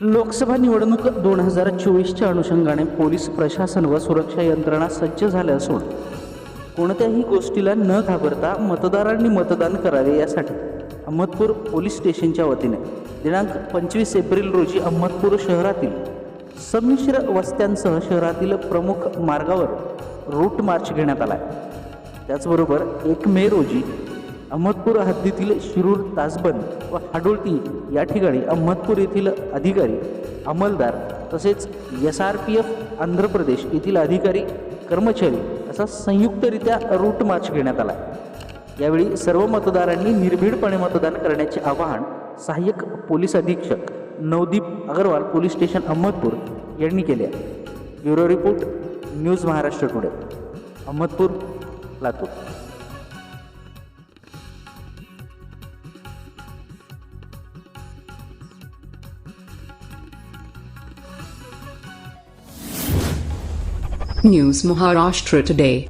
लोकसभा निवडणूक दोन हजार चोवीसच्या अनुषंगाने पोलीस प्रशासन व सुरक्षा यंत्रणा सज्ज झाल्या असून कोणत्याही गोष्टीला न घाबरता मतदारांनी मतदान करावे यासाठी अहमदपूर पोलीस स्टेशनच्या वतीने दिनांक पंचवीस एप्रिल रोजी अहमदपूर शहरातील संमिश्र वस्त्यांसह शहरातील प्रमुख मार्गावर रूट मार्च घेण्यात आला आहे. त्याचबरोबर एक मे रोजी अहमदपूर हद्दीतील शिरूर तासबंद व हाडोळती या ठिकाणी अहमदपूर येथील अधिकारी अंमलदार तसेच S R P F Andhra Pradesh येथील अधिकारी कर्मचारी असा संयुक्तरित्या रूट मार्च घेण्यात आला. यावेळी सर्व मतदारांनी निर्भीडपणे मतदान करण्याचे आवाहन सहाय्यक पोलीस अधीक्षक नवदीप अगरवाल पोलीस स्टेशन अहमदपूर यांनी केले आहे. Bureau report news Maharashtra today. Ahmadpur Latur. News Maharashtra Today.